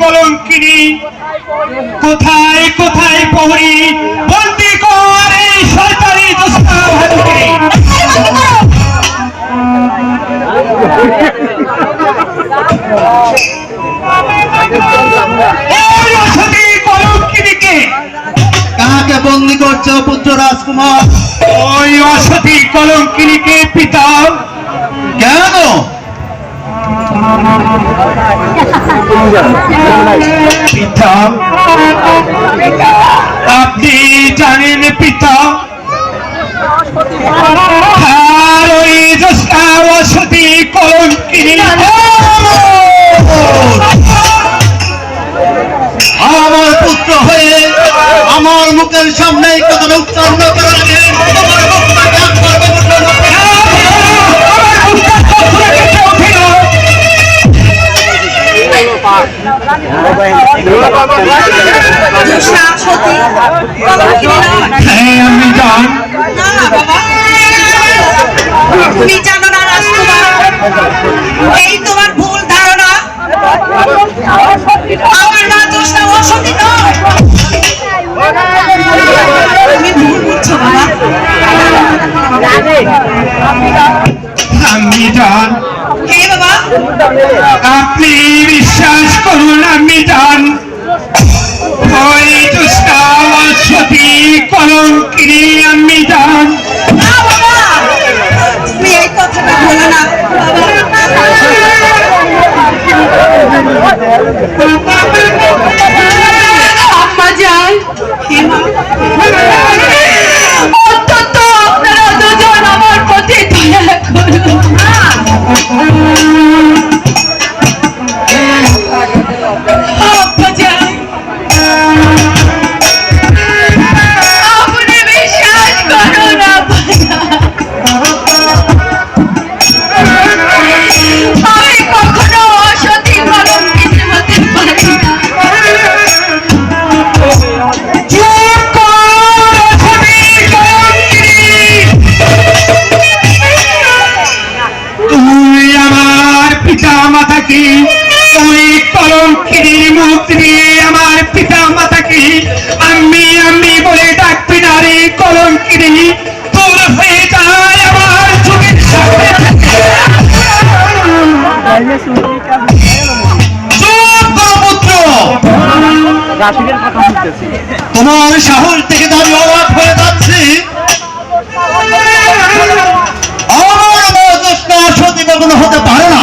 কলঙ্কিনী। কোথায় কোথায় পহরি বন্দি কর এই সরকারি কাকে বন্দি করছে পুত্র রাজকুমার? ওই অসতী কলঙ্কিনীকে পিতা কেন? পিতা, আপনি জানেন পিতা আর ওই অসতী কলঙ্কিনী। আমার পুত্র হয়ে আমার মুখের সামনে কথা উচ্চারণ আমি তুমি জানো না এই তোমার ভুল ধারণা আমার মা দোষটা অসতী নয় তুমি ভুল বুঝছ বাবা আমি জান হে বাবা? আপনি বিশ্বাস করুন আমি জান মাতাকে ওই কলঙ্কিনীর মুখ আমার পিতা মাতাকে আমি আমি বলে ডাকবি না রে তোর হয়ে যায় আমার চোখের সামনে তোমার সাহস থেকে তো অবাক হয়ে যাচ্ছি। আমার দোষটা সত্যি কখনো হতে পারে না।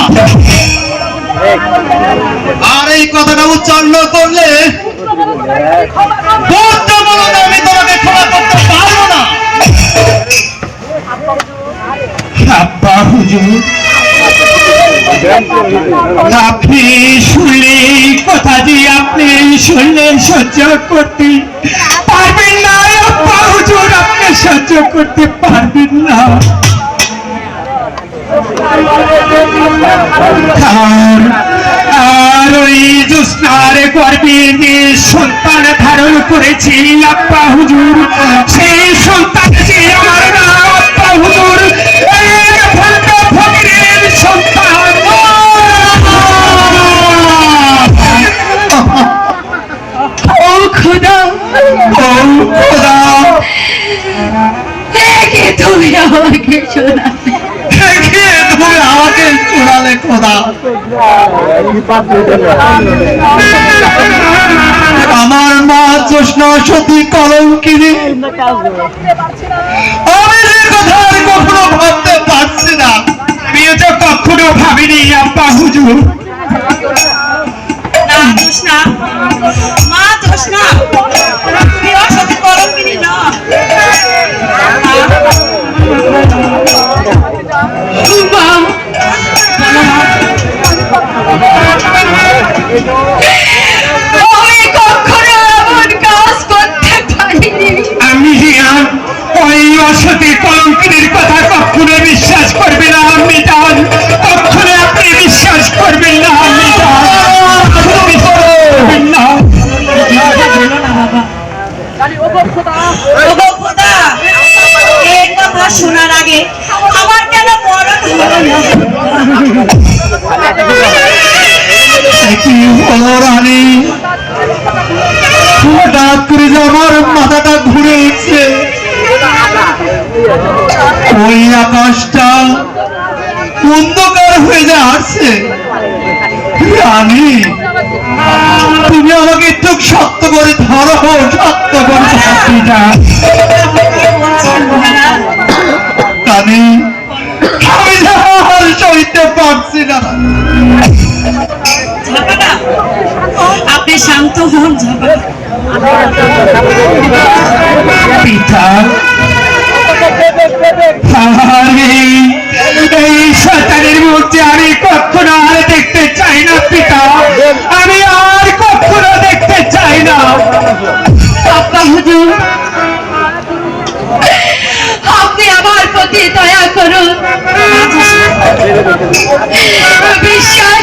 এই কথাটা উচ্চারণ করলে আমি তোমাকে ক্ষমা করতে না। আপনি শুনলে, কথা যে আপনি শুনলে সহ্য করতে পারবেন না। হুজুর, আপনি সহ্য করতে পারবেন না। আর ওই যে সন্তান ধারণ করেছি, আব্বা হুজুর, সেই সন্তান যে আমার না আব্বা হুজুর আমাকে শোনাতে দেখে তুমি আমাকে চুড়ালে আমার মা জোষ্ণা সতী কলঙ্কি কথা ওই আকাশটা অন্ধকার হয়ে যা আসছে। আমি তুমি আমাকে একটু শক্ত করে ধরো শক্ত করে। আমি আমি সইতে পারছি না। আপনি শান্ত হন আমি কখনো আর দেখতে চাই না, পিতা। আমি আর কখনো দেখতে চাই না। আব্বা হুজুর। আপনি আমার প্রতি দয়া করুন। বিশ্বাস